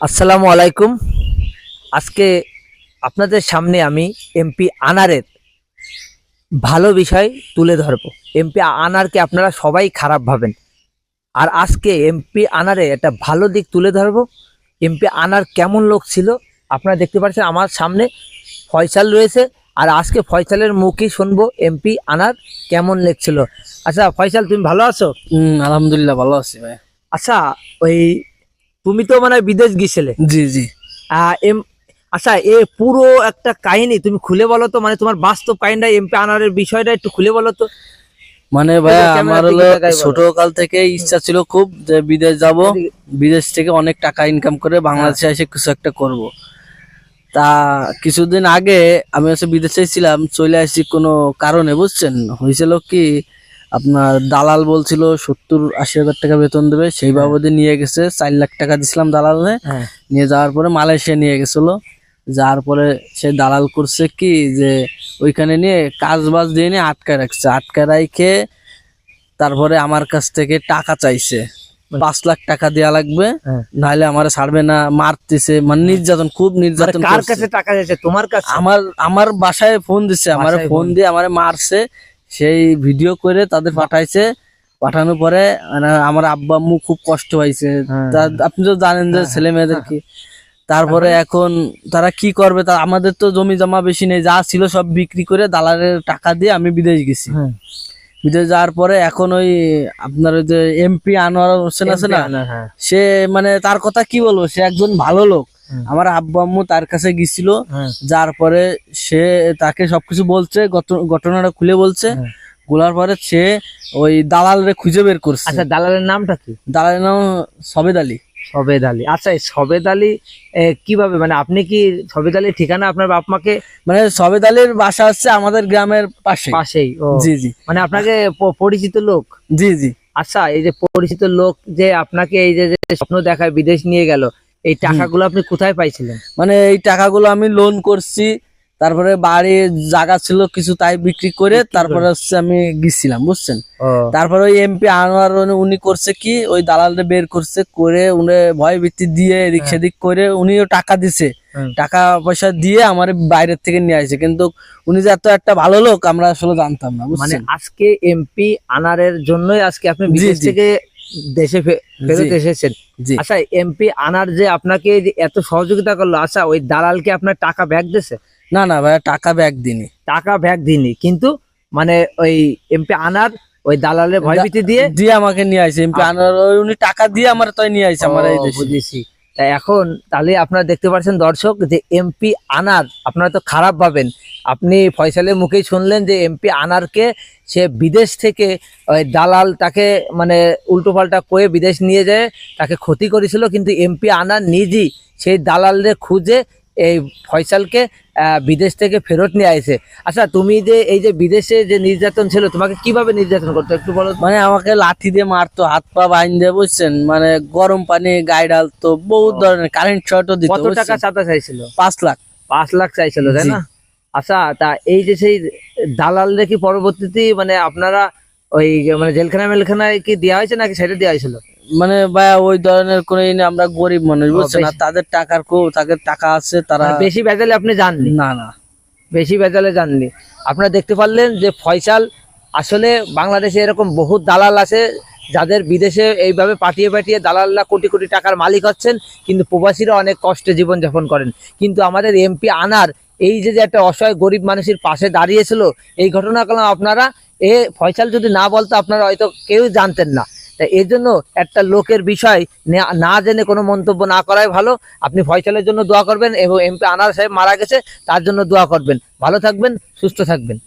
আসসালামু আলাইকুম। আজকে আপনাদের সামনে আমি এমপি আনারের ভালো বিষয় তুলে ধরব। এমপি আনারকে আপনারা সবাই খারাপ ভাবেন। আর আজকে এমপি আনারে একটা ভালো দিক তুলে ধরব। এমপি আনার কেমন লোক ছিল আপনারা দেখতে পাচ্ছেন আমার সামনে ফয়সাল রয়েছে। আর আজকে ফয়সালের মুখেই শুনব এমপি আনার কেমন লেগছিল আচ্ছা ফয়সাল তুমি ভালো আছো? আলহামদুলিল্লাহ ভালো আছি ভাই। আচ্ছা ওই তুমি তো মানে বিদেশ গিয়েছিলে। জি জি। আচ্ছা এ পুরো একটা কাহিনী তুমি খুলে বলো তো মানে তোমার বাস্তব কাহিনীটা এমপি আনারের বিষয়টা একটু খুলে বলো তো। মানে ভাই এটা ক্যামেরার আমার হলো ছোট কাল থেকে ইচ্ছা ছিল খুব যে বিদেশ যাব বিদেশ থেকে অনেক টাকা ইনকাম করে বাংলাদেশে এসে কিছু একটা করব। তা কিছুদিন আগে আমি হচ্ছে বিদেশে ছিলাম চলে আসছি কোনো কারণে বুঝছেন? হয়েছিল কি আপনার দালাল বলছিল সত্তর আশি হাজার টাকা বেতন দেবে সেই বাবদে নিয়ে গেছে চার লাখ টাকা দিছিলাম দালালে হ্যাঁ। নিয়ে যাওয়ার পরে মালয়েশিয়া নিয়ে গেছিল। যাওয়ার পরে সে দালাল করছে কি যে ওইখানে নিয়ে কাজ বাজ দিয়ে নিয়ে আটকায় রাখছে। আটকায় রাখে তারপরে আমার কাছ থেকে টাকা চাইছে। পাঁচ লাখ টাকা দেওয়া লাগবে হ্যাঁ। নাহলে আমার ছাড়বে না মারতেছে মানে নির্যাতন খুব মানে নির্যাতন কার কাছে টাকা যাচ্ছে তোমার কাছে? আমার আমার বাসায় ফোন দিচ্ছে আমার ফোন দিয়ে আমার মারছে। সেই ভিডিও করে তাদের পাঠাইছে। পাঠানোর পরে মানে আমার আব্বা আম্মু খুব কষ্ট পাইছে। হ্যাঁ। আপনি তো জানেন যে ছেলে মেয়েদের কি তারপরে এখন তারা কি করবে? তা আমাদের তো জমি জমা বেশি নেই যা ছিল সব বিক্রি করে দালালের টাকা দিয়ে আমি বিদেশ গেছি। হ্যাঁ। বিদেশ যাওয়ার পরে এখন ওই আপনার ওই যে এমপি আনোয়ার হোসেন আছে না? হ্যাঁ। সে মানে তার কথা কি বলব? সে একজন ভালো লোক। আমার আব্বু আম্মু তার কাছে গেছিল হ্যাঁ। যার পরে সে তাকে সবকিছু বলছে ঘট- ঘটনাটা খুলে বলছে। হ্যাঁ। বলার পরে সে ওই দালালরে খুঁজে বের করছে। আচ্ছা দালালের নামটা কি? দালালের নাম সবেদ আলী। সবেদ আলী। আচ্ছা এই সবেদ আলী কীভাবে মানে আপনি কি সবেদ আলীর ঠিকানা আপনার বাপ মাকে মানে সবেদ আলীর বাসা হচ্ছে আমাদের গ্রামের পাশে পাশেই ও। জি জি। মানে আপনাকে পরিচিত লোক? জি জি। আচ্ছা এই যে পরিচিত লোক যে আপনাকে এই যে স্বপ্ন দেখায় বিদেশ নিয়ে গেল এই টাকাগুলো আপনি কোথায় পাইছিলেন? মানে এই টাকাগুলো আমি লোন করছি তারপরে বাড়ির জায়গা ছিল কিছু তাই বিক্রি করে তারপরে হচ্ছে আমি গেছিলাম বুঝছেন? তারপরে ওই এমপি আনোয়ার উনি- করছে কি ওই দালালরে বের করছে করে উনি ভয় ভিত্তি দিয়ে এদিক সেদিক করে উনিও টাকা দিছে। টাকা পয়সা দিয়ে আমার বাইরের থেকে নিয়ে আসে কিন্তু উনি যে এত একটা ভালো লোক আমরা আসলে জানতাম না মানে আজকে এমপি আনারের জন্যই আজকে আপনি বিদেশ থেকে দেশে ফেরত এসেছেন। আচ্ছা এমপি আনার যে আপনাকে এত সহযোগিতা করল আচ্ছা ওই দালালকে আপনার টাকা ব্যাগ দিয়েছে? না না ভাই টাকা ব্যাগ দিনি টাকা ব্যাগ দিনি কিন্তু মানে ওই এমপি আনার ওই দালালের ভয়ভীতি দিয়ে দিয়ে আমাকে নিয়ে আসে এমপি আনার ওই উনি টাকা দিয়ে আমার তাই নিয়ে আসে আমার এই দেশে। বুঝেছি। তা এখন তাহলে আপনারা দেখতে পাচ্ছেন দর্শক যে এমপি আনার আপনারা তো খারাপ পাবেন আপনি ফয়সালের মুখেই শুনলেন যে এমপি আনারকে সে বিদেশ থেকে ওই দালাল তাকে মানে উল্টোপাল্টা কয়ে বিদেশ নিয়ে যায়, তাকে ক্ষতি করেছিল, কিন্তু এমপি আনার নিজেই সেই দালালদের খুঁজে এই ফয়সালকে বিদেশ থেকে ফেরত নিয়ে আসে আচ্ছা তুমি যে এই যে বিদেশে যে নির্যাতন ছিল তোমাকে কীভাবে নির্যাতন করতো একটু বলো মানে আমাকে লাঠি দিয়ে মারতো হাত পা বাইন দিয়ে বুঝছেন? মানে গরম পানি গায়ে ডালতো বহুত ধরনের কারেন্ট শর্টও দিত কত টাকা? চাঁদা চাইছিল? পাঁচ লাখ। পাঁচ লাখ চাইছিল তাই না? আচ্ছা তা এই যে সেই দালাল দেখি পরবর্তীতে মানে আপনারা ওই মানে জেলখানা মেলখানায় কি দেওয়া হয়েছে নাকি সেটা দেওয়া হয়েছিল? মানে ভাই ওই ধরনের কোন আমরা গরিব মানুষ বুঝছেন? আর তাদের টাকার খুব তাদের টাকা আছে তারা মানে বেশি বেজালে আপনি জাননি না না। বেশি বেজালে জাননি আপনারা দেখতে পারলেন যে ফয়সাল আসলে বাংলাদেশে এরকম বহুত দালাল আছে যাদের বিদেশে এইভাবে পাঠিয়ে পাঠিয়ে দালালরা কোটি কোটি টাকার মালিক হচ্ছেন কিন্তু প্রবাসীরা অনেক কষ্টে জীবনযাপন করেন। কিন্তু আমাদের এমপি আনার এই যে যে একটা অসহায় গরিব মানুষের পাশে দাঁড়িয়েছিল এই ঘটনাগুলো আপনারা এ ফয়সাল যদি না বলতো আপনারা হয়তো কেউ জানতেন না। এই জন্য একটা লোকের বিষয় না- না জেনে কোনো মন্তব্য না করাই ভালো। আপনি ফয়সালের জন্য দোয়া করবেন এবং এমপি আনার সাহেব মারা গেছে, তার জন্য দোয়া করবেন। ভালো থাকবেন, সুস্থ থাকবেন।